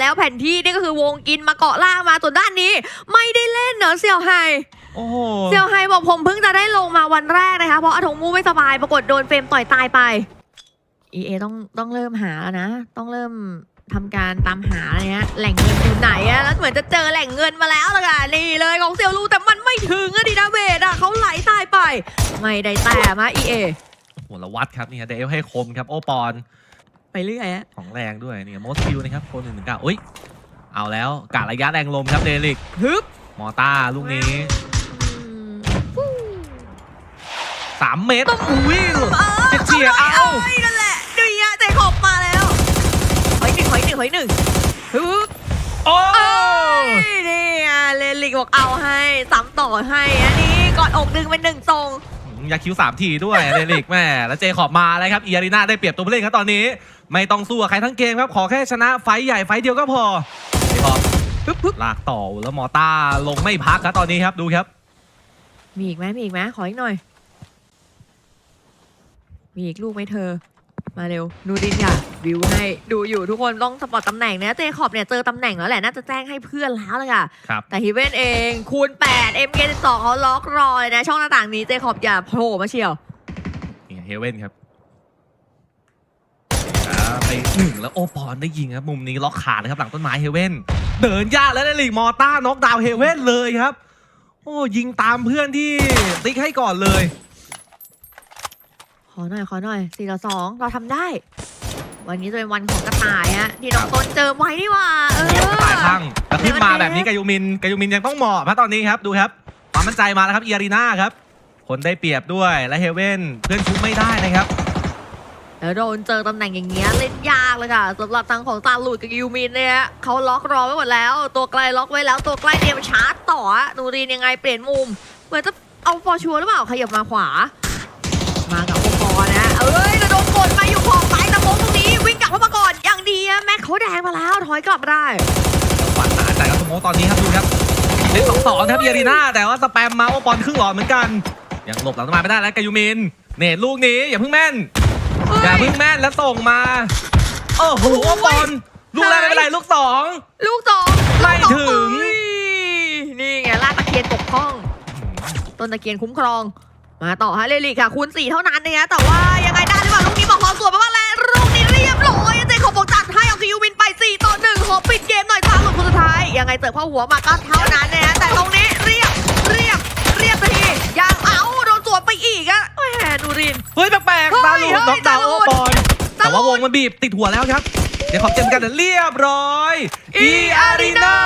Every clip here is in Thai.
แล้วแผนที่นี่ก็คือวงกินมาเกาะล่างมาส่วนด้านนี้ ไม่ได้เล่นเนอะเสี่ยวไฮโอ้โหเซียวไฮบอกผมเพิ่งจะได้ลงมาวันแรกนะคะเพราะอาถงมูไม่สบายปรากฏโดนเฟรมต่อยตายไป EA ต้องต้องเริ่มหาแล้วนะ ต้องเริ่มทำการตามหาอะไรเงี้ยแหล่งเงินอยู่ไหนอะแล้วเหมือนจะเจอแหล่งเงินมาแล้วล่ะค่ะนี่เลยของเซียวรูแต่มันไม่ถึงอะดิดาเบดอะเขาไหลตายไป ไม่ได้แต่มา EA โอ้โหแล้ววัดครับนี่ฮะเดฟให้คมครับโอปอน ไปเรื่อยอะของแรงด้วยนี่โมสคิวนะครับโคนหนึ่งหนึ่งเก้าอุ้ยเอาแล้วกะระยะแรงลมครับเดลิกฮึบมอต้าลูกนี้ฟู่3เมตรอุ้ยเออเฉียดๆเอาเอาไว้นั่นแหละดูอะเจคอบมาแล้วหอยหนึ่งหอยหนึ่งหอยหนึ่งฮึบโอ้เอ้ยนี่ไงเลนลิกบอกเอาให้ซ้ำต่อให้อันนี้กอดอกดึงเป็นหนึ่งทรงอยากคิวสามทีด้วยเดลิกแม่แล้วเจขอบมาแล้วครับอีอารีนาได้เปรียบตัวผู้เล่นครับตอนนี้ ไม่ต้องสู้กับใครทั้งเกมครับ ขอแค่ชนะไฟท์ใหญ่ไฟท์เดียวก็พอเจขอบปึ๊บปึ๊บลากต่อแล้วมอต้าลงไม่พักครับตอนนี้ครับดูครับ มีอีกไหมมีอีกไหมขออีกหน่อย มีอีกลูกไหมเธอ มาเร็วดูดินค่ะวิวให้ดูอยู่ทุกคนต้องสปอร์ตตำแหน่งนะเจคอบเนี่ยเจอตำแหน่งแล้วแหละน่าจะแจ้งให้เพื่อนแล้วเลยค่ะ ครับ แต่ฮิเวนเองคูณ8 MK12 เขาล็อกรอเลยนะ ช่องหน้าต่างนี้เจคอบอย่าโผล่มาเชียว นี่เฮเว่นครับอ่า ไปหนึ่งแล้วโอปอนได้ยิงครับมุมนี้ล็อกขานะครับหลังต้นไม้เฮเว่นเดินยากแล้วในลีกมอต้าน็อกดาวน์เฮเว่นเลยครับ โอ้ยิงตามเพื่อนที่ติ๊กให้ก่อนเลย ขอหน่อยขอหน่อย4ต่อ2เราทำได้ วันนี้จะเป็นวันของกระต่ายฮะที่น้องต้นเจอไว้นี่หว่าเออเดี๋ยวกระต่ายพังแต่ขึ้นมาแบบนี้กายูมินกายูมินยังต้องเหมาะครับตอนนี้ครับดูครับ ความมั่นใจมาแล้วครับเอียรีนาครับ คนได้เปรียบด้วยและเฮเว่นเพื่อนชุบไม่ได้นะครับ แล้วโดนเจอตำแหน่งอย่างเงี้ยเล่นยากเลยค่ะสำหรับทางของตาลุดกับยูมินเนี่ยเขาล็อกรอไว้หมดแล้ว ตัวไกลล็อกไว้แล้วตัวใกล้เตรียมชาร์จต่อนูรีนยังไงเปลี่ยนมุม เหมือนจะเอาฟอร์ชัวร์หรือเปล่าขยับมาขวา มากับโอปอล์นะเอ้ยแล้วโดนกดมาอยู่ขอบซ้ายตะโมงตรงนี้วิ่งกลับเข้ามาก่อนอย่างดีแม็กเขาแดงมาแล้วถอยกลับได้ฝันหาจากกับสโมกตอนนี้ครับดูครับเล่นสองสองครับเอียรีนาแต่ว่าสแปมมาโอปอนครึ่งหลอดเหมือนกัน ยังหลบหลังต้นไม้ไม่ได้แล้วกายูมินเนตลูกนี้อย่าเพิ่งแม่น อย่าเพิ่งแม่นแล้วส่งมา โอ้โหโอปอนลูกแรกไม่เป็นไรลูกสอง ลูกสองไม่ลูกสอถึงเอ้ยนี่ไงลากตะเคียนปกป้อง ต้นตะเคียนคุ้มครอง มาต่อฮะเลลิกค่ะ คูณสี่เท่านั้นนะฮะแต่ว่ายังไงได้หรือเปล่าลูกนี้บอกขอสวนมาว่าแล้วลูกนี้เรียบร้อยเจขอบบอกจัดให้เอาคิววินไป 4 ต่อ1ขอปิดเกมหน่อยตามหลุดคนสุดท้าย ยังไงเสิร์ฟเข้าหัวมาก็เท่านั้นนะฮะแต่ตรงนี้เรียบเรียบเรียบไปทียัง อะแหมดูรินเฮ้ยแปลกเฮ้ยๆตาลูกเฮ้ยน็อกดาวน์ตาโอลูกปอนแต่ว่าวงมันบีบติดหัวแล้วครับ เดี๋ยวขอบเจมกันเรียบร้อยอีอารีนา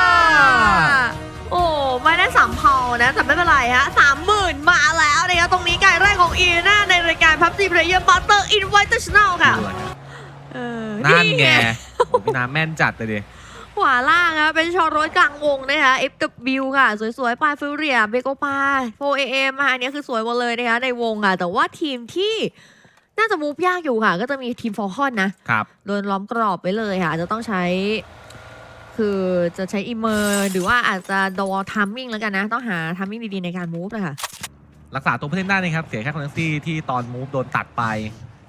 โอ้ไม่ได้สามเผานะแต่ไม่เป็นไรฮะสามหมื่นมาแล้วนะคะตรงนี้การแรกของอีน่าในรายการ PUBG Player Master Invitational ค่ะเออนั่นไงโอ้โหพี่น้ำแม่นจัดเลยดิ ขวาล่างอะเป็นชอรถกลางวงนะคะ FW ค่ะ สวยๆปลายฟิลเรียเบโกปา 4AM มาอันนี้คือสวยหมดเลยนะคะในวงอะแต่ว่าทีมที่น่าจะมูฟยากอยู่ค่ะ ก็จะมีทีมฟอลคอนนะครับโดนล้อมกรอบไปเลยค่ะอาจจะต้องใช้ คือจะใช้อิมเมอร์หรือว่าอาจจะดอทัมมิ่งแล้วกันนะ ต้องหาทัมมิ่งดีๆในการมูฟนะคะรักษาตัวผู้เล่นได้นะครับ เสียแค่คอนเนซี่ที่ตอนมูฟโดนตัดไป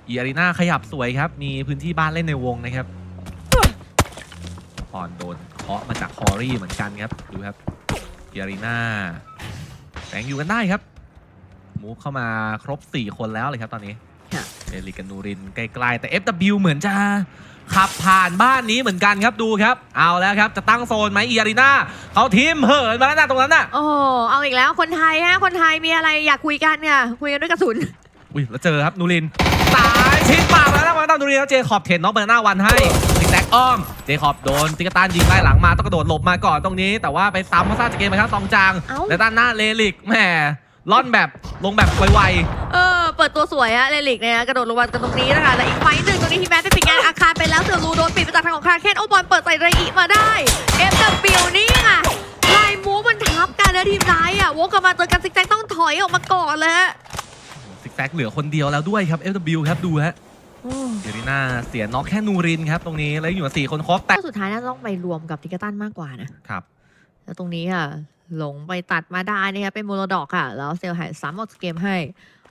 อีอารีนาขยับสวยครับ มีพื้นที่บ้านเล่นในวงนะครับ ปอนโดนเคาะมาจากคอรี่เหมือนกันครับ ดูครับอีอรีนาแบ่งอยู่กันได้ครับ มูฟเข้ามาครบ 4 คนแล้วเลยครับตอนนี้เอลิกันนูรินใกลๆแต่ FW เหมือนจะขับผ่านบ้านนี้เหมือนกันครับดูครับ เอาแล้วครับ จะตั้งโซนไหมอีอรีนาเขาทีมเหินมาแล้วนะตรงนั้นน่ะโอ้เอาอีกแล้วคนไทยฮะคนไทยมีอะไรอยากคุยกันเนี่ยคุยกันด้วยกระสุนอุ้ยแล้วเจอครับนูรินสายชิดปากแล้วนะวันนั้นนูรินแล้วเจคอบเทนน้องเบอร์หน้าวันให้ อ้อมเจคอบโดนติกตันยิงไล่หลังมาต้องกระโดดหลบมาก่อนตรงนี้ แต่ว่าไปซ้ำมาซาจะเกมไปครับสองจางเอ้า และด้านหน้าเลลิกแหมล่อนแบบลงแบบไวเออ เปิดตัวสวยฮะเลลิกเนี่ยกระโดดลงมากันตรงนี้นะคะและอีกไฟต์หนึ่งตรงนี้ทีแมนไปปิดงานอาคารไปแล้วเสือรูโดนปิดไปจากทางของคาเคนโอบอลเปิดใส่ไรอีมาได้ FW นี่ค่ะลายมูฟมันทับกันแล้วทีมไนท์อะวกกลับมาเจอกันซิกแซกต้องถอยออกมาก่อนเลยฮะ ๆซิกแซกเหลือคนเดียวแล้วด้วยครับ FW ครับดูฮะโอ้ เดริน่าเสียน็อกแค่นูรินครับตรงนี้แล้วอยู่กับสี่คนครบแต่สุดท้ายน่าจะต้องไปรวมกับติกตันมากกว่านะครับ แล้วตรงนี้ค่ะ หลงไปตัดมาได้นะคะเป็นโมโลดอกค่ะ แล้วเซลหายซ้ำออกจากเกมให้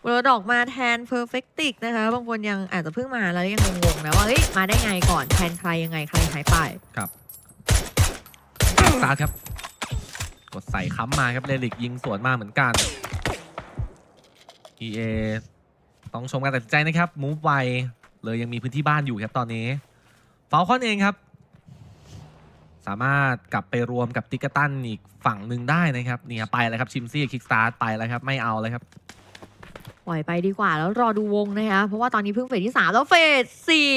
โมโลดอกมาแทนเพอร์เฟกติกนะคะบางคนยังอาจจะเพิ่งมาแล้วยังงงๆนะว่าเฮ้ยมาได้ไงก่อนแทนใครยังไงใครหายไปสตาร์ทครับ กดใส่ค้ำมาครับเลลิกยิงสวนมาเหมือนกัน EA ต้องชมการตัดสินใจนะครับมูฟไวเลยยังมีพื้นที่บ้านอยู่ครับตอนนี้ฟาลคอนเองครับ สามารถกลับไปรวมกับติกตันอีกฝั่งหนึ่งได้นะครับเนี่ยไปแล้วครับชิมซี่คิกสตาร์ทไปแล้วครับ ไม่เอาแล้วครับปล่อยไปดีกว่าแล้วรอดูวงนะคะเพราะว่าตอนนี้เพิ่งเฟสที่ 3 แล้วเฟส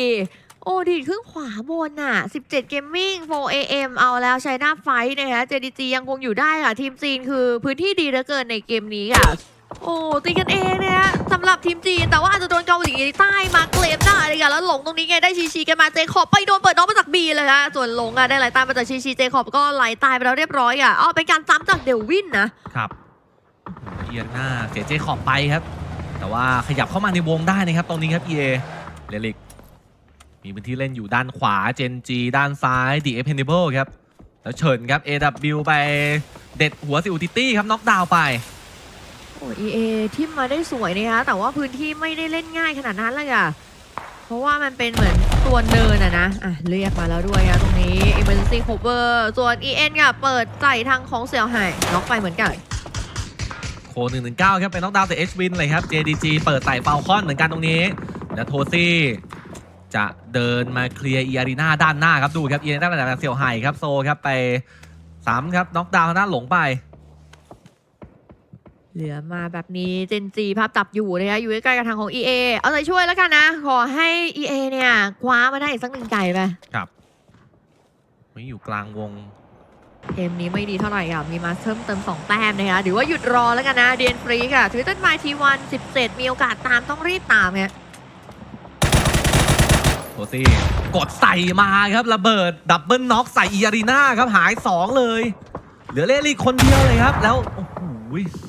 4โอ้ดีดครึ่งขวาบนน่ะ 17 Gaming 4 AM เอาแล้วใช้หน้าไฟท์นะคะ JDG ยังคงอยู่ได้ค่ะ ทีมจีนคือพื้นที่ดีเหลือเกินในเกมนี้ค่ะ โอ้ตีกันเองนะคะสำหรับทีมจีน แต่ว่าอาจจะโดนเกาหลีใต้มาเกลมได้เลยค่ะแล้วหลงตรงนี้ไงได้ชีชีกันมาเจคอบไปโดนเปิดน้องมาจากบีเลยค่ะส่วนหลงอะได้ไหลตายมาจากชีชีเจคอบก็ไหลตายไปแล้วเรียบร้อยอะอ๋อเป็นการซ้ำจากเดวินนะครับเอียนหน้าเสียเจขอบไปครับ แต่ว่าขยับเข้ามาในวงได้นะครับตรงนี้ครับ EA เลลิกมีพื้นที่เล่นอยู่ด้านขวาเจนจีด้านซ้ายดีเอฟเพนเบิลครับแล้วเฉินครับ AW ไปเด็ดหัวซิอุติตี้ครับน็อกดาวน์ไป โอ้ EA ทิมมาได้สวยนะคะแต่ว่าพื้นที่ไม่ได้เล่นง่ายขนาดนั้นเลยอะเพราะว่ามันเป็นเหมือนตัวเนินอะนะอะเรียกมาแล้วด้วยนะตรงนี้ Emergency Cover ส่วน EN ค่ะเปิดใส่ทางของเสี่ยวไห่น็อกไปเหมือนกันโค119ครับเป็นน็อกดาวน์แต่เอชวินเลยครับ JDG เปิดใส่ฟาลคอนเหมือนกันตรงนี้แล้วโทซี่จะเดินมาเคลียร์อีอารีนาด้านหน้าครับดูครับอีอารีนาด้านหน้าเสี่ยวไห่ครับโซครับไปสามครับน็อกดาวน์ทางด้าหลงไป เหลือมาแบบนี้เจนจีภาพจับอยู่นะคะอยู่ใกล้ๆกับทางของ EA เอาใจช่วยแล้วกันนะ ขอให้ EA เนี่ยคว้ามาได้อีกสักหนึ่งไก่ไปครับไม่อยู่กลางวง เกมนี้ไม่ดีเท่าไหร่ค่ะมีมาเพิ่มเติม 2 แต้มนะคะหรือว่าหยุดรอแล้วกันนะเดียนฟรีค่ะทวิตเตอร์มาทีวัน17 มีโอกาสตามต้องรีบตามเนี่ยโทซี่กดใส่มาครับระเบิด ดับเบิลน็อกใส่อีอารีนาครับหาย 2 เลย เหลือเลลี่คนเดียวเลยครับ แล้ว โอ้โหต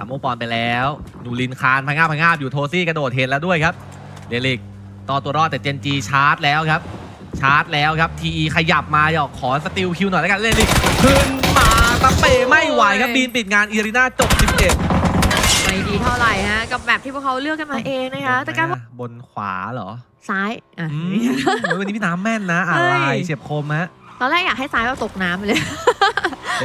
ามโมปอนไปแล้วนูรินคานพังงาบพังงาบอยู่โทซี่กระโดดเห็นแล้วด้วยครับเลลิกต่อตัวรอดแต่เจนจีชาร์จแล้วครับ ชาร์จแล้วครับทีขยับมาอยากขอสติลคิวหน่อยแล้วกันเลลิกขึ้นมาตะเปไม่ไหวครับบีนปิดงานอีอารีนาจบ 11 ไม่ดีเท่าไหร่ฮะกับแบบที่พวกเขาเลือกกันมาเองนะคะแต่การว่าบนขวาเหรอ ซ้ายอะอืมโอ้ยวันนี้พี่น้ำแม่นนะอะไรเอ้ยเฉียบคมฮะตอนแรกอยากให้ซ้ายเราตกน้ำไปเลย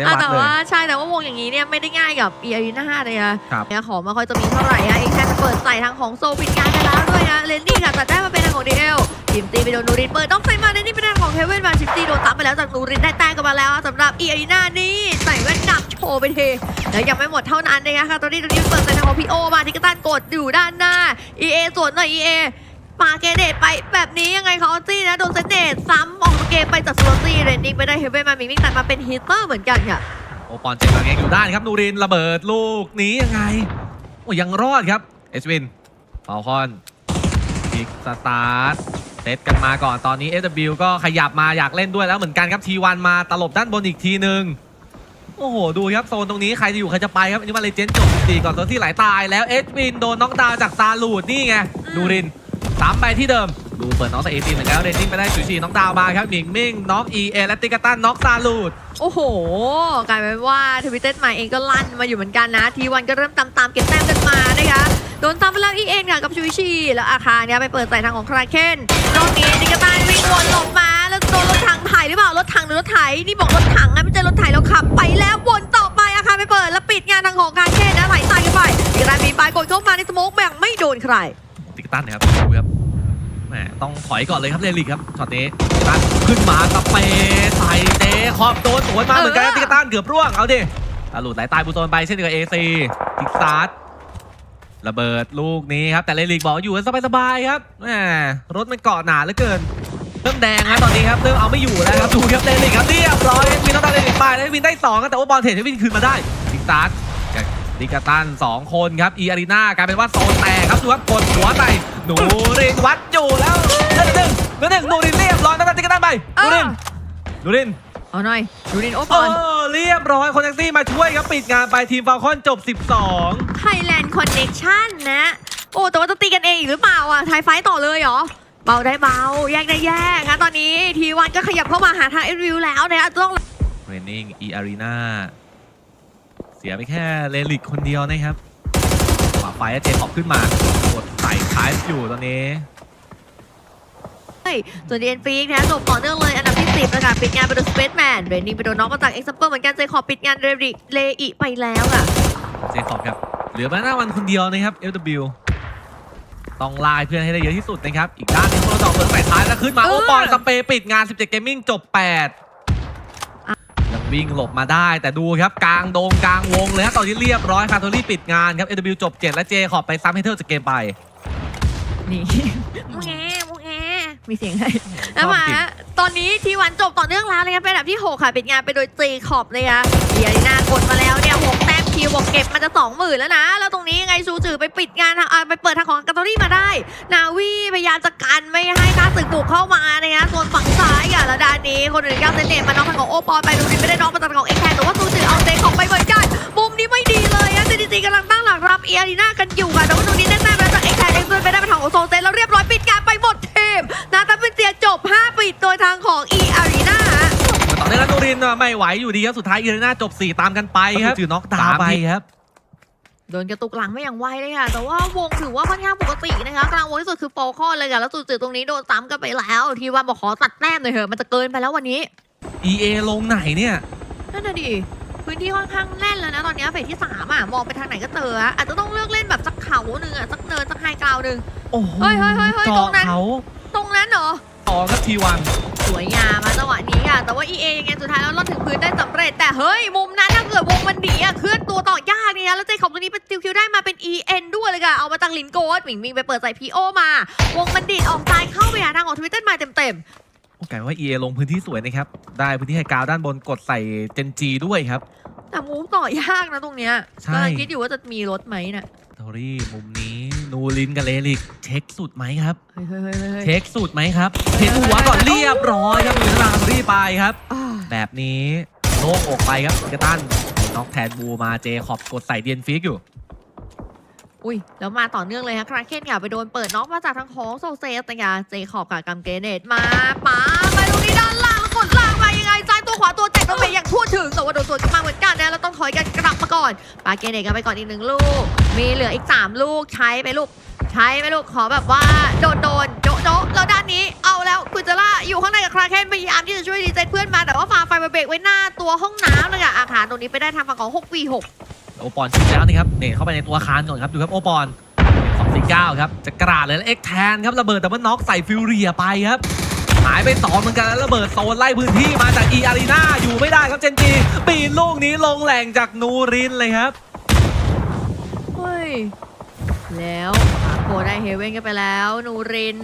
ได้อะวัดแต่เลย ว่าใช่แต่ว่าวงอย่างนี้เนี่ยไม่ได้ง่ายกับเอียรีนาเลยค่ะครับ เนี่ยของไม่ค่อยจะมีเท่าไหร่ฮะเอกแค่เปิดใส่ทางของโซปิดงานไปแล้วด้วยฮะเลนดี้ค่ะแต่ได้มาเป็นทางของดีเอลทีมตีไปโดนนูรินเปิดต้องใส่มาเลนดี้เป็นทางของเฮเว่นมาชิปตี้โดนตับไปแล้วจากนูรินได้แต้มกันมาแล้วสำหรับเอียรีนานี่ใส่แว่นดำโชว์ไปเทแล้วยังไม่หมดเท่านั้นนะคะตอนนี้ตรงนี้เปิดใส่ทางของพี่โอมาที่กระตันกดอยู่ด้านหน้า EA สวนหน่อย EA ปาเกเดตไปแบบนี้ยังไงเขาจี้นะโดนเซนเดตซ้ำออกเกมไปจากสโลซี่เรนนิ่งไปได้เฮเวนมามีวิ่งตัดมาเป็นฮิตเตอร์เหมือนกันค่ะโอปอนเจ็บหลังเองอยู่ด้านครับนูรินระเบิดลูกนี้ยังไงโอ้ยังรอดครับเอชวินเปาคอนพิกสตาร์ทเซตกันมาก่อนตอนนี้ FW ก็ขยับมาอยากเล่นด้วยแล้วเหมือนกันครับทีวันมาตลบด้านบนอีกทีหนึ่งโอ้โห ดูครับโซนตรงนี้ใครจะอยู่ใครจะไปครับอันนี้มาเลเจนจบสี่ก่อนโซนที่ไหลตายแล้วเอชวินโดนน็อกดาวจากซาลูดนี่ไงนูริน สามไปที่เดิมดูเปิดน็อกจากเอซีเหมือนกันแล้วเรนนิ่งไปได้สุชีน็อกดาวน์มาครับหมิงมิ่งน็อกเอเอและติกาตันน็อกซาลูดโอ้โห กลายเป็นว่าทวิตเตอร์ใหม่เองก็ลั่นมาอยู่เหมือนกันนะ ทีวันก็เริ่มตามตามๆเก็บแต้มกันมานะคะโดนซ้ำไปแล้วอีเอ็นค่ะกับชูวิชีแล้วอาคารเนี่ยไปเปิดใส่ทางของคราเคนนอกนี้ดิกาตานวิ่งวนออกมา แล้วโดนรถถังไถหรือเปล่ารถถังหรือรถไถนี่บอกรถถังนะไม่ใช่รถไถแล้วขับ ไปแล้ววนต่อไปอาคารไปเปิดแล้วปิดงานทางของคราเคนนะไหลตายกันไปดิกาตานมีปลายกดเข้ามาในสโมกแบ่งไม่โดนใครติกตันนะครับดูครับแห มต้องถอยก่อนเลยครับเรลิกครับช็อตนี้ติกตันขึ้นมาสเปย์ใส่เตะขอบโดนสวนมาเหมือนกันครับเออติกตันเกือบร่วงเอาดิตาหลุดไหลตายบูโซนไปเช่นเดียวกับเอซีทิกซาร์ดระเบิดลูกนี้ครับแต่เรลิกบอกอยู่กันสบายๆครับแหมรถมันเกาะหนาเหลือเกินเริ่มแดงครับตอนนี้ครับเริ่มเอาไม่อยู่แล้วครับดูครับเรลิกครับเรียบร้อยวินต้องตามเรลิกไปแล้ววินได้สองครับแต่ว่าบอลเทรดให้วินคืนมาได้ทิกซาร์ด ดิกาตัน2 คนครับ อีอารีนากลายเป็นว่าโซนแตกครับ ดูครับกดหัวใส่หนูรินวัดอยู่แล้วเหลือหนึ่งเหลือหนึ่งหนูรินเรียบร้อยตั้งแต่ดิกาตันไปหนูรินหนูรินเอาหน่อยดูดินโอเอปอนอเรียบร้อยคนแท็กซี่มาช่วยครับปิดงานไปทีมฟาลคอนจบ 12ไทยแลนด์คอนเน็กชันนะโอ้แต่ว่าจะตีกันเองอีกหรือเปล่าอะไทยไฟต์ต่อเลยเหรอเบาได้เบา แยกได้แยกนะตอนนี้ทีวันก็ขยับเข้ามาหาทางเอ็นวิวแล้วนะต้องเรนนิ่งอีอารีนาเสียไปแค่เลลิกคนเดียวนะครับขวาไฟแล้วเจคอบขึ้นมากดใส่ท้ายอยู่ตอนนี้ส่วนเดียนฟรีกนะจบต่อเนื่องเลย อันดับที่สิบนะคะปิดงานไปโดนสเปซแมนเรนนี่ไปโดนน็อกมาจากเอ็กซ์เปอร์เหมือนกันเจคอบปิดงานเรริเลอิไปแล้วอะเจคอบครับเหลือมาหน้าวันคนเดียวนะครับ LW ต้องลายเพื่อนให้ได้เยอะที่สุดนะครับ อีกด้านหนึงโคโรจอเปิดสายท้ายแล้วขึ้นมาเออโอปอนสเปย์ปิดงาน 17เกมมิ่งจบ8ยัง วิ่งหลบมาได้ แต่ดูครับกลางโดงกลางวงเลยครับตอนนี้เรียบร้อยคาร์ทอรี่ปิดงานครับ LW จบ 7 และเจคอบไปซ้ำให้เธอจากเกมไป นี่มูแงมูแงมีเสียงให้แล้วมาฮะตอนนี้ทีวันจบต่อเนื่องแล้วเลยครับเป็นอันดับที่ 6 ค่ะ ปิดงานไปโดยเจคอบเลยค่ะเดียรินากดมาแล้วเนี่ยหกแต้ม คิวบอกเก็บมันจะสองหมื่นแล้วนะ แล้วตรงนี้ยังไงซูจือไปปิดงานทางไปเปิดทางของกาตอรี่มาได้ นาวีพยายามจะกันไม่ให้ข้าศึกบุกเข้ามานะคะส่วนฝั่งซ้ายอะแล้วด้านนี้คนอื่นก้าวเซนเนตมาน้องทางของโอปอลไปดูดิไม่ได้น้องมาจากทางของเอ็กแทนแต่ว่าซูจือเอาเจคอบไปเหมือนกันมุมนี้ไม่ดีเลยอะซีดีจีกำลังตั้งหลักรับเอียรีนากันอยู่ค่ะแต่ว่าตรงนี้แน่ๆมาจากเอ็กแทนเอ็กซ์ไปได้เป็นทางของโซเซนแล้วเรียบร้อยปิดงานไปหมดทีมนาตาเป็นเจียจบ 5 ปิดโดยทางของ e a r e n a ตอนนี้นันนูรินไม่ไหวอยู่ดีครับสุดท้ายอีเรน่าจบ 4 ตามกันไปครับจือน็อกดาวน์ไปครับโดนกระตุกหลังไม่อย่างไวเลยค่ะ แต่ว่าวงถือว่าค่อนข้างปกตินะคะกลางวงที่สุดคือโฟคอนเลยค่ะ แล้วจุดๆตรงนี้โดนซ้ำกันไปแล้ว ทีว่าบอกขอตัดแต้มหน่อยเถอะ มันจะเกินไปแล้ววันนี้ EA ลงไหนเนี่ย นั่นน่ะดิพื้นที่ค่อนข้างแน่นแล้วนะ ตอนนี้เฟสที่สามอะ มองไปทางไหนก็เจออะอาจจะต้องเลือกเล่นแบบสักเขาหนึ่งอะสักเนินสักไฮกราวหนึ่งโอ้โหเฮ้ยเฮ้ยเฮ้ยเฮ้ยเจาะตรงนั้นเขาตรงนั้นเหรอต่อครับทีวัน สวยงามมาจังหวะนี้ค่ะ แต่ว่า EA ยังไงสุดท้ายแล้วลอดถึงพื้นได้สำเร็จ แต่เฮ้ย มุมนั้นถ้าเกิดวงมันหนีอะเคลื่อนตัวต่อยากเนี่ยแล้วเจคอบตัวนี้เป็นติวคิวได้มาเป็น EN ด้วยเลยค่ะ เอามาจากลินโกสหมิงมิงไปเปิดใส่ PO มา วงมันดีดออกซ้ายเข้าไปหาทางของทวิตเตอร์มาเต็มโอกาสว่า EA ลงพื้นที่สวยนะครับ ได้พื้นที่ไฮกราวด์ด้านบนกดใส่เจนจีด้วยครับ ๆแต่มูฟต่อยากนะตรงเนี้ยใช่ กำลังคิดอยู่ว่าจะมีรถไหมน่ะทอรี่มุมนี้ นูรินกับเลลิกเช็คสุดไหมครับ เฮ้ยเฮ้ยเฮ้ยเฮ้ยเช็คสุดไหมครับเห็นหัวก่อนเรียบร้อยครับมือทางทอรี่ไปครับ อ่าแบบนี้โล่งอกไปครับกระตันน็อกแทนบูมาเจขอบกดใส่เดียนฟิกอยู่ อุ้ยแล้วมาต่อเนื่องเลยฮะคราเคนค่ะไปโดนเปิดน็อกมาจากทางของโซเซสนะคะเจคอบกับกัมเกเนตมาป๋าไปตรงนี้ด้านล่างแล้วกดล่างมายังไงซ้ายตัวขวาตัวแต กตัวเมย์อย่างทั่วถึงแต่ว่าโดนสวนกลับมาเหมือนกันนะแล้วต้องถอยกันกลับมาก่อน ปาเกเนตกันไปก่อนอีกหนึ่งลูก มีเหลืออีก 3 ลูกใช้ไปลูก ใช้ไปลูกขอแบบว่าโดนโดนโจโจะแล้วด้านนี้เอาแล้วคุณเจล่าอยู่ข้างในกับคราเคนพยายามที่จะช่วยดีเจเพื่อนมาแต่ว่าฟาไฟมาเบรกไว้หน้าตัวห้องน้ำเลยอะอาคารตรงนี้ไปได้ทางฝั่งของ6 v 6โอปอนชิงแล้วนะครับเนตเข้าไปในตัวอาคารก่อนครับดูครับโอปอนสองสี่เก้าครับจะกระดาดเลยแล้วเอ็กแทนครับระเบิดแต่ว่าน็อกใส่ฟิวเรียไปครับ หายไปสองเหมือนกันแล้วระเบิดโซนไล่พื้นที่มาจากอีอารีนาอยู่ไม่ได้ครับเจนจีปีนลูกนี้ลงแหล่งจากนูรินเลยครับเฮ้ยแล้วโคได้เฮเว่นกันไปแล้ว นูริน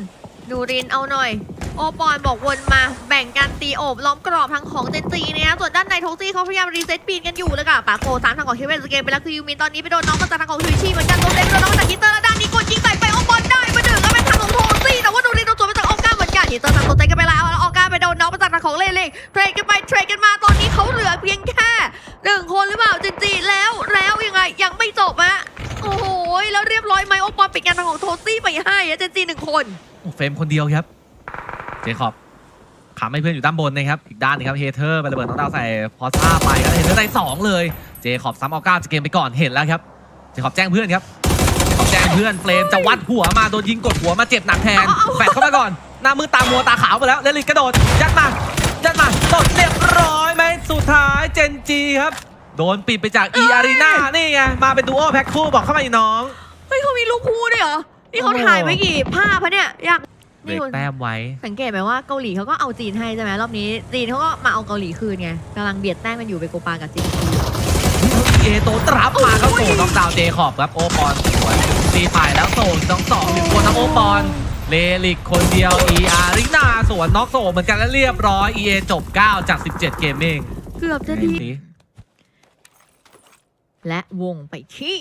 นูรินเอาหน่อย โอปอนบอกวนมาแบ่งกันตีโอบล้อมกรอบทางของเจนจีเนี่ยส่วนด้านในโทซี่เขาพยายามรีเซ็ตปีนกันอยู่แล้วกับปาโกสามทางของเฮเว่นสเกมไปแล้วคือยูมินตอนนี้ไปโดนน้องมาจากทางของทวิชีเหมือนกันโดนเต็มโดนน้องจากฮิตเตอร์แล้ว ก้าเหมือนกันฮิตเตอร์สั่งโซเซกันไปแล้วแล้วออก้าไปโดนน้องมาจากทางของเลเล็กเทรดกันไปเทรดกันมาตอนนี้เขาเหลือเพียงแค่หนึ่งคนหรือเปล่าเจนจีแล้วแล้วยังไงยังไม่จบอะโอ้โหแล้วเรียบร้อยไหมโอปอนปิดงานทางของโทซี่ไปให้อะเจนจีหนึ่งคนโอ้เฟรมคนเดียวครับ เจคอบขาไม่เพื่อนอยู่ด้านบนนะครับ อีกด้านหนึงครับเฮเทอร์ไประเบิดน้องดาวใส่พอซ่าไปครับเฮเทอร์ได้สองเลย เจคอบซ้ำเอาก้าจะเกมไปก่อนเห็นแล้วครับเจคอบแจ้งเพื่อนครับเจคอบแจ้งเพื่อนเฟรมจะวัดหัวมาโดนยิงกดหัวมาเจ็บหนักแทนเอาเอาเอาแฝดเข้ามาก่อน หน้ามือตามัวตาขาวไปแล้วเลลิกกระโดด ยัดมา ยัดมาตดเรียบร้อยไหมสุดท้ายเจนจีครับ โดนปิดไปจากอีอารีนานี่ไง มาเป็นดูโอแพ็คคู่บอกเข้ามาอีกน้อง เฮ้ยเขามีลูกคู่ด้วยเหรอ นี่เขาโอ้ถ่ายไว้กี่ภาพพะเนี่ยอยากเบรนี่กคุณแต้มไว้ สังเกตไหมว่าเกาหลีเขาก็เอาจีนให้ใช่ไหมรอบนี้ จีนเขาก็มาเอาเกาหลีคืนไงกำลังเบียดแต้มกันอยู่ไปโกปากับจีนเอโตตรับมาเข้าสู่น้องดาวเจคอบครับโอปอนสวยตีถ่ายแล้วโซนน้องสองหนึ่งคนนะโอปอน เลลิกคนเดียวอีอารินาสวนน็อกโซเหมือนกันแล้วเรียบร้อย EA จบ 9 จาก 17 เกมเองเกือบจะดี และวงไปที่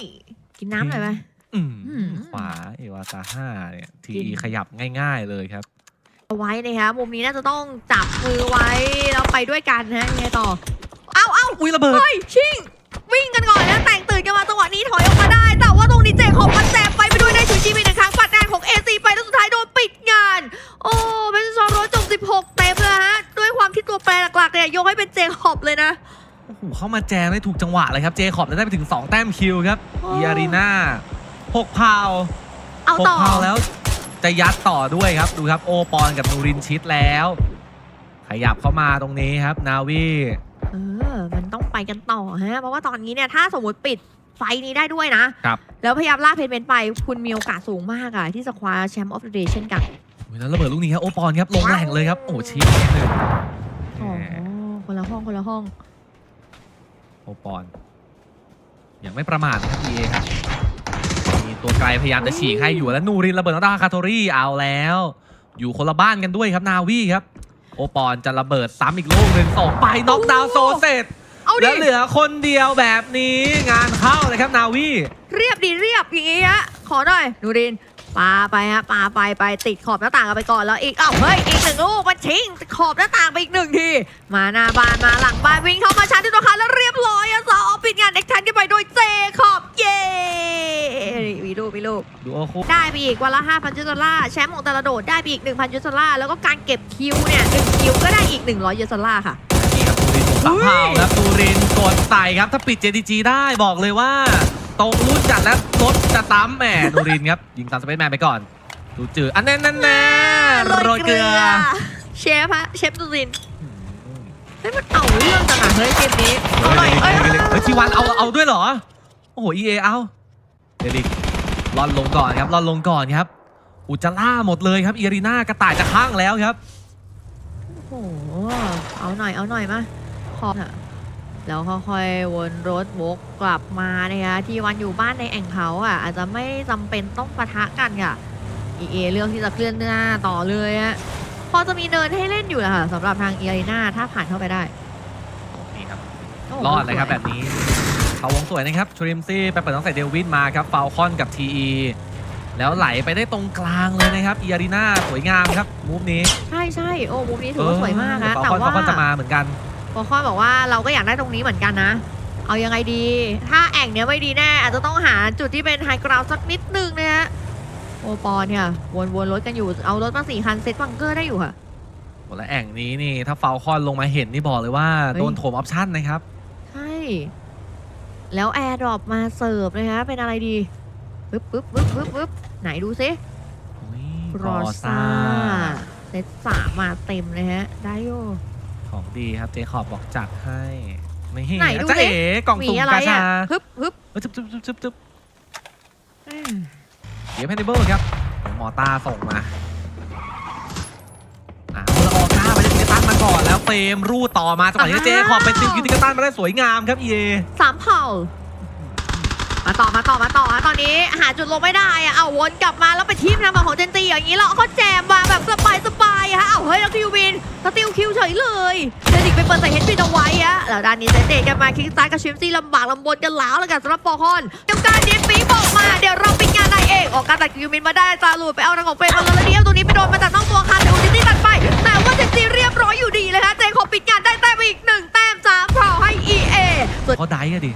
กินน้ำหน่อยไหมอืมอืมขวา เอวาซาห้าเนี่ยทีกินขยับง่าย ๆเลยครับ เอาไว้นะคะมุมนี้น่าจะต้องจับมือไว้ แล้วไปด้วยกันนะยังไงต่อ เอาเอาอุ้ยระเบิดเฮ้ยชิงวิ่ง เข้ามาแจมได้ถูกจังหวะเลยครับ เจคอบได้ไปถึง 2 แต้มคิวครับโอ้อีอารีนาหกพาวเอาหกต่อพาวแล้วจะยัดต่อด้วยครับดูครับโอปอนกับนูรินชิดแล้วขขยับเข้ามาตรงนี้ครับ นาวีเออมันต้องไปกันต่อฮะ เพราะว่าตอนนี้เนี่ยถ้าสมมติปิดไฟนี้ได้ด้วยนะครับ แล้วพยายามลากเพนเมนต์ไป คุณมีโอกาสสูงมากอะที่จะคว้าแชมป์ออฟเดอะเเช่นกันโอ้ยแล้วระเบิดลูกนี้ครับโอปอนครับลงแรงเลยครับโอ้ชี้หนึ่งอ๋อคนละห้องคนละห้องโอ ปอนยังไม่ประมาทนะครับ EA ครับมีตัวไกลพยายามจะฉีกให้อยู่แล้วนูรินระเบิดน้องดาวคาโทรี่เอาแล้ว อยู่คนละบ้านกันด้วยครับนาวีครับ โอปอนจะระเบิดซ้ำอีกลูกหนึ่งส่งไปน็อกดาวน์โซเสร็จเอาดิแล้วเหลือคนเดียวแบบนี้งานเข้าเลยครับนาวีเรียบดีเรียบอย่างงี้ฮะขอหน่อยนูริน ปาไปฮะปาไปไปติดขอบหน้าต่างกันไปก่อนแล้วอีกอ้าวเฮ้ยอีกหนึ่งลูกมันชิงขอบหน้าต่างไปอีกหนึ่งทีมาหน้าบ้านมาหลังบ้านวิ่งเข้ามาชาร์จที่ตัวคันแล้วเรียบร้อยอะสาวปิดงานเอ็กทันกันไปโดยเจขอบเย้มีลูกมีลูกดูโอคุได้ไปอีกวันละ5,000ยูโรล่าร์แชมป์ของแต่ละโดดได้ไปอีก 1,000ยูโรล่าร์แล้วก็การเก็บคิวเนี่ย1คิวก็ได้อีก 100ยูโรล่าร์ค่ะนี่ครับตูรินถูกสับเผาแล้วตูรินกดใส่ครับถ้าปิด JTG ได้บอกเลยว่า ตรงรุ่นจัดแล้วรถจะตั้มแหมตูรินครับ ยิงตามสเปซแมนไปก่อนดูจืดอันแน่นแน่นแน่โรยเกลือ เชฟฮะเชฟตูรินเฮ้ยมันเอาเรื่องจังอะเฮ้ยเกมนี้เอาหน่อยเอ้ยเฮ้ยทีวันเอาเอาด้วยเหรอ โอ้โห EA เอาเดลิกลอนลงก่อนครับลอนลงก่อนครับ อุจจาร่าหมดเลยครับเอรีนากระต่ายจะข้างแล้วครับโอ้โหเอาหน่อยเอาหน่อยมาขอบอะ แล้วค่อยๆวนรถวกกลับมานะคะที่วันอยู่บ้านในแอ่งเขาอะ อาจจะไม่จำเป็นต้องปะทะกันค่ะ EA เลือกที่จะเคลื่อนหน้าต่อเลยอะพอจะมีเนินให้เล่นอยู่แหละค่ะสำหรับทางเอ r ีนาถ้าผ่านเข้าไปได้นี่ครับโรอดเลยครับสวแบบนี้เขาวงสวยนะครับทริมซี่ไปเปิดต้องใส่เดลวินมาครับฟาลคอนกับ TE แล้วไหลไปได้ตรงกลางเลยนะครับเอรีนาสวยงามครับมูฟนี้ใช่ใช่โอ้มุมนี้ถือว่าสวยมากนะฟาแต่ลคอนว่าฟาลคอนจะมาเหมือนกัน ฟอลคอนบอกว่าเราก็อยากได้ตรงนี้เหมือนกันนะ เอายังไงดี ถ้าแอ่งเนี้ยไม่ดีแน่ อาจจะต้องหาจุดที่เป็นไฮกราวสักนิดนึงนะฮะโอปอเนี่ยวนวนรถกันอยู่เอารถมาสี่คันเซตบังเกอร์ได้อยู่ค่ะหมดแล้วแอ่งนี้นี่ถ้าฟาลคอนลงมาเห็นนี่บอกเลยว่าเฮ้ยโดนโถมออปชั่นนะครับ ใช่ แล้วแอร์ดรอปมาเสิร์ฟเลยฮะเป็นอะไรดีปึ๊บปึ๊บปึ๊บปึ๊บปึ๊บไหนดูซิอุ๊ยรอซ่าเซตสามมาเต็มเลยฮะ ได้โย ของดีครับเจคอบบอกจัดให้ไม่ไหนดูจ้าดิเอ๋กล่องมีสุ่มอะไรกาชาอะฮึบฮึบเอ้ยจึ๊บจึ๊บจึ๊บจึ๊บจึ๊บอืมเดี๋ยวเพนนิเบิลครับเดี๋ยวมอต้าส่งมาอ่าแล้วออก้าไปได้กินตันมาก่อนแล้วเฟรมรูดต่อมาจังหวะนี้เจคอบไปติวกินตันมาได้สวยงามครับเอสามเผ่า มาต่อมาต่อมาต่อฮะตอนนี้หาจุดลงไม่ได้อะเอาวนกลับมาแล้วไปทีมทางฝั่งของเจนตีอย่างนี้แล้วเขาแจมมาแบบสบายสบายๆอะ ฮะเอาเฮ้ยแล้วคิววินสติลคิวเฉยเลยเจนิกไปเปิดใส่เฮดบินเอาไว้อะแล้วด้านนี้เจเดกันมาคิกสตาร์กับชิมซี่ลำบากลำบนกันแล้วแล้วกันสำหรับปอคอนเดี๋ยวการเดียนปีบอกมาเดี๋ยวเราปิดงานได้เองออกการตัดคิววินมาได้จาลูดไปเอาทางของเฟรมมาแล้วเดียวตัวนี้ไปโดนมาจากนอกตัวคันเดี๋ยวอุจิตี้ตัดไป แต่ว่าเจนซีเรียบร้อยอยู่ดีเลยฮะเจนขอปิดงานได้แต้มอีกหนึ่งแต้มสามเผ่าให้ EA ส่วนเขาไดฟ์อะดิ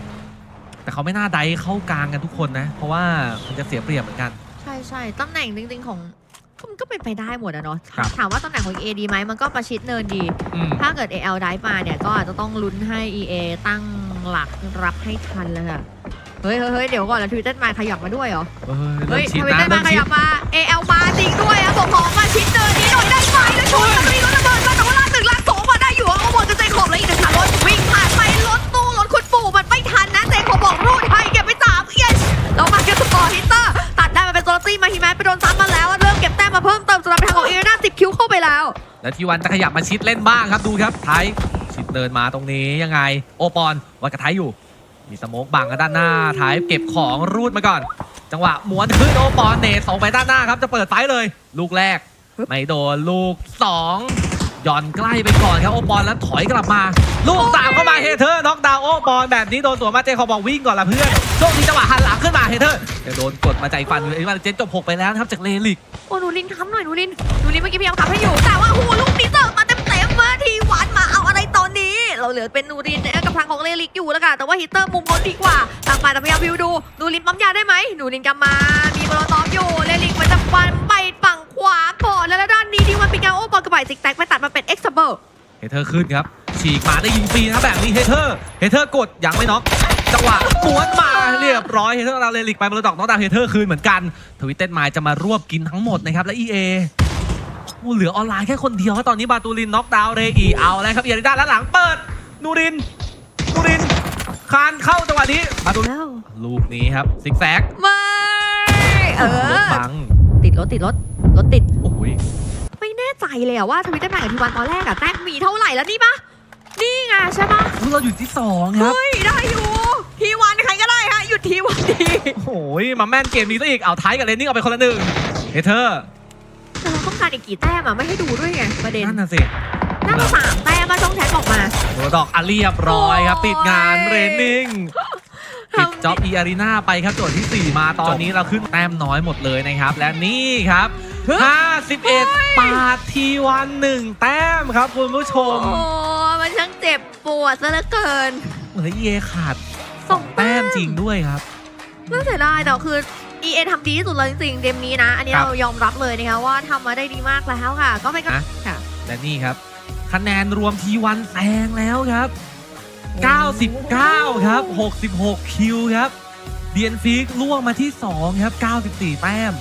แต่เขาไม่น่าไดฟ์เข้ากลางกันทุกคนนะ เพราะว่ามันจะเสียเปรียบเหมือนกัน ใช่ใช่ตำแหน่งจริงๆของก็ มันก็เป็นไปได้หมดอะเนาะครับ ถามว่าตำแหน่งของ EA ดีไหมมันก็ประชิดเนินดี อืม ถ้าเกิด AL ได้มาเนี่ย ก็อาจจะต้องลุ้นให้ EA ตั้งหลักรับให้ทันเลยค่ะเฮ้ยเฮ้ยเฮ้ยเดี๋ยวก่อนแล้วทวิตเตอร์มาขยับมาด้วยเหรอเฮ้ยเฮ้เริ่ยมชิดทวิตนะเตอร์เริ่มามขชิยัดบมา AL มาจริงด้วยอะบอกของมาชิดเนินนี้หน่อยได้ไหมแล้วชนแล้วมีรถระเบิดมาแต่ว่าลากหนึ่งลากสองมาได้อยู่เอาหมดจะใจขอบแล้วอีกหนึ่งคันรถวิ่งผ่านไปรถตู้รถคุณปู่มันไม่ทันนะเจขอบอกรูดให้เก็บไปสามเยสเรามาเก็บสปอร์ตฮิตเตอร์ตัดได้มาเป็นโซลตี้มาฮิแมนไปโดนซ้ำมาแล้วเริ่ มาเพิ่มเติมสำหรับทางของเอเรน่าสิบคิวเข้าไปแล้ว แล้วทีวันจะขยับมาชิดเล่นบ้างครับดูครับไทยชิดเดินมาตรงนี้ยังไง โอปอนวัดกับไทยอยู่ มีสโมกบังกันด้านหน้าไทยเก็บของรูดมาก่อน จังหวะม้วนขึ้นโอปอนเนตส่งไปด้านหน้าครับจะเปิดไฟเลย ลูกแรกไม่โดนลูกสอง หย่อนใกล้ไปก่อนครับโอปอนแล้วถอยกลับมา ลูกสามเข้ามาเฮเธอร์น็อกดาวโอปอนแบบนี้โดนสวนมาเจคอบบอกวิ่งก่อนละเพื่อนช่วงนี้จังหวะหันหลังขึ้นมาเฮเธอร์แต่โดนกดมาใจฟันไอ้วันเจนจบหกไปแล้วครับจากเลลิกโอ้หนูลินค้ำหน่อยหนูลินหนูลินเมื่อกี้พยายามค้ำให้อยู่ แต่ว่าหูลูกนี้เสิร์ฟมาเต็มเต็มๆมาทีหวานมาเอาอะไรตอนนี้ เราเหลือเป็นหนูลินเนี่ยกับทางของเลลิกอยู่แล้วกันแต่ว่าฮิตเตอร์มุมบนดีกว่าต่างฝ่ายต่างพยายามวิวดูหนูลินปั๊มยาได้ไหมหนูลินกลับมามีบอลตอมอยู่เลลิกมันจะฟันไปฝั่ง ขวาก่อนแล้วด้านนี้ที่มันเป็นกาโอบอลกระบายซิกแตกไปตัดมาเป็นเอ็กซ์เบิร์เฮเธอร์ขึ้นครับฉีกมาได้ยิงฟรีนะครับแบบนี้เฮเธอร์เฮเธอร์กดยังไม่น็อกจังหวะม้วนมาเรียบร้อยเฮเธอร์เราเลลิกไปบอลดอกน้องดาวเฮเธอร์คืนเหมือนกันทวิตเต็ดไมล์จะมารวบกินทั้งหมดนะครับและ EA โกูเหลือออนไลน์แค่คนเดียวครับตอนนี้บาตูรินน็อกดาวน์เรอีเอาแล้วครับเอียริด้าแล้วหลังเปิดนูรินนูรินคานเข้าจังหวะนี้บาตูรินแล้วลูกนี้ครับซิกแซกไม่เอรถอบังติดรถติดรถ รถติด โอ้ยไม่แน่ใจเลยอะว่าทวิตเตอร์แมนกับทีวันตอนแรกอะแต้มมีเท่าไหร่แล้วนี่ปะนี่ไงใช่ปะอุ๊ยเราอยู่ที่สองครับ เฮ้ยได้อยู่ทีวันใครก็ได้ฮะหยุดทีวันดีโอ้ยมาแม่นเกมนี้ซะอีก เอาไทยกับเลนนิ่งเอาไปคนละหนึ่งเฮเธอร์แต่เราต้องการอีกกี่แต้มอะไม่ให้ดูด้วยไงประเด็น นั่นน่ะสิ น่าจะสามแต้มมาช่องแท็กออกมาโดดอกอะเรียบร้อยครับ ติดงานเรนนิ่งทำปิดจ็อบอีอารีนาไปครับโจทย์ที่ 4 มาตอนนี้เราขึ้นแต้มน้อยหมดเลยนะครับ และนี่ครับ 51 ปาดทีวันหนึ่งแต้มครับคุณผู้ชม โอ้มันช่างเจ็บปวดซะเหลือเกิน เหมือนเยขาดสองแต้แต้มมจริงด้วยครับน่าเสียดายแต่คือ EA ทำดีที่สุดเลยจริงๆเกมนี้นะ อันนี้ครับเรายอมรับเลยนะคะว่าทำมาได้ดีมากแล้วค่ะ ก็เป็นกำนะค่ะและนี่ครับ คะแนนรวมทีวันแซงแล้วครับ 99 ครับ 66 คิวครับเดียนฟิกล่วงมาที่ 2 ครับ 94 แต้ม